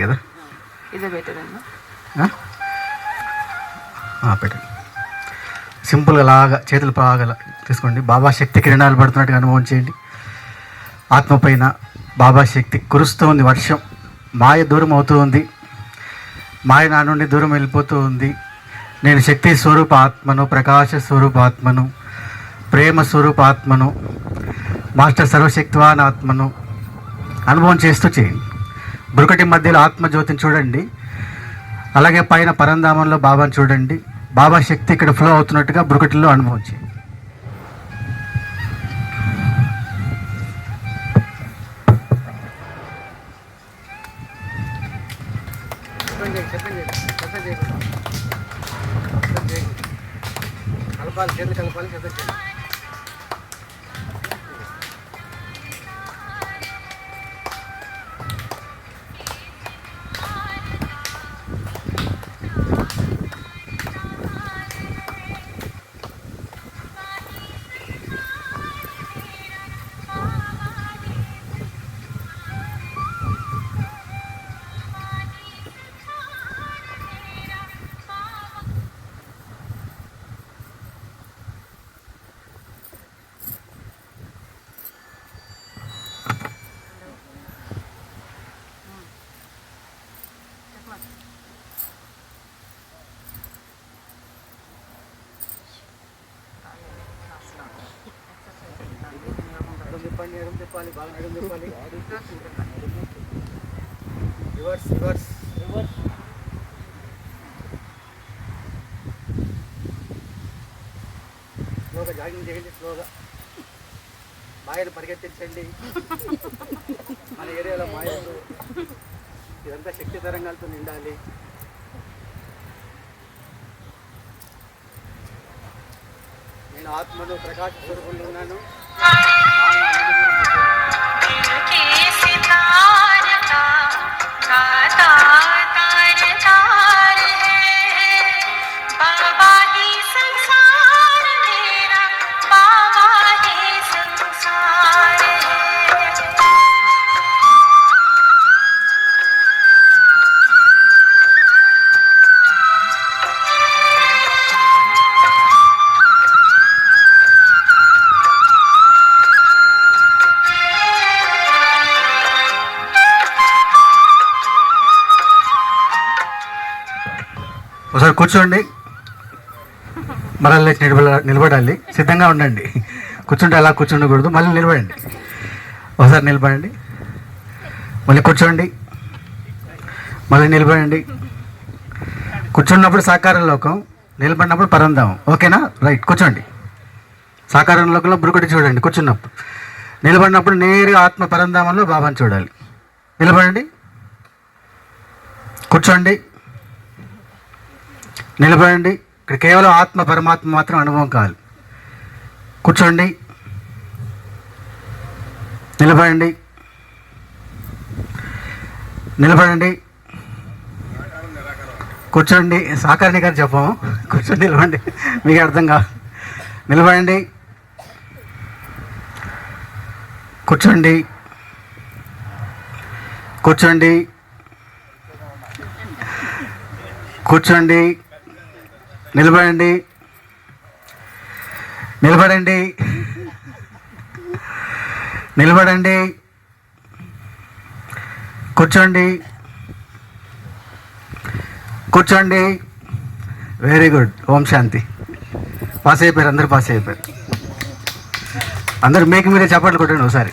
కదా? ఇదే బెటర్ అన్న ఆ? ఆ, పెట్టండి. సింపుల్గా లాగా చేతులు బాగా తీసుకోండి. బాబా శక్తి కిరణాలు పడుతున్నట్టుగా అనుభవం చేయండి. ఆత్మ పైన బాబా శక్తి కురుస్తూ ఉంది వర్షం. మాయ దూరం అవుతూ ఉంది మాయ నా నుండి దూరం వెళ్ళిపోతూ ఉంది నేను శక్తి స్వరూప ఆత్మను ప్రకాశ స్వరూప ఆత్మను ప్రేమ స్వరూప ఆత్మను మాస్టర్ సర్వశక్తివాన్ ఆత్మను అనుభవం చేస్తూ చేయండి. బురుకటి మధ్యలో ఆత్మజ్యోతిని చూడండి. అలాగే పైన పరంధామంలో బాబాని చూడండి. బాబా శక్తి ఇక్కడ ఫ్లో అవుతున్నట్టుగా బురుకటిలో అనుభవించింది కలపాలి చేతులు కలపాలి చేతులు చేయాలి ఎడం తిప్పాలి బాగా ఎడం తిప్పాలి రివర్స్ రివర్స్ రివర్స్ స్లోగా జాగింగ్ చేయండి స్లోగా మాయను పరిగెత్తించండి మన ఏరియాలో మాయలు ఇదంతా శక్తి తరంగాలతో నిండాలి నేను ఆత్మలో ప్రకాశ స్వరూపంలో ఉన్నాను. ఒకసారి కూర్చోండి. మరలా లేచి నిలబడ నిలబడాలి. సిద్ధంగా ఉండండి. కూర్చుంటే అలా కూర్చుండకూడదు. మళ్ళీ నిలబడండి. ఒకసారి నిలబడండి. మళ్ళీ కూర్చోండి. మళ్ళీ నిలబడండి. కూర్చున్నప్పుడు సాకార లోకం నిలబడినప్పుడు పరంధామం. ఓకేనా? రైట్ కూర్చోండి. సాకార లోకంలో బురుకుడి చూడండి కూర్చున్నప్పుడు. నిలబడినప్పుడు నేరుగా ఆత్మ పరంధామంలో బాబాని చూడాలి. నిలబడండి. కూర్చోండి. నిలబడండి. ఇక్కడ కేవలం ఆత్మ పరమాత్మ మాత్రం అనుభవం కాదు. కూర్చోండి. నిలబడండి. నిలబడండి. కూర్చోండి. సాకారణి గారు చెప్పాము. కూర్చొని నిలబండి మీకు అర్థం కాదు. నిలబడండి. కూర్చోండి. కూర్చోండి. కూర్చోండి. నిలబడండి. నిలబడండి. నిలబడండి. కూర్చోండి. కూర్చోండి. Very good Om Shanti. Pass అయిపోయారు. అందరూ పాస్ అయిపోయారు. అందరూ మీకు మీరే చప్పట్లు కొట్టండి ఒకసారి.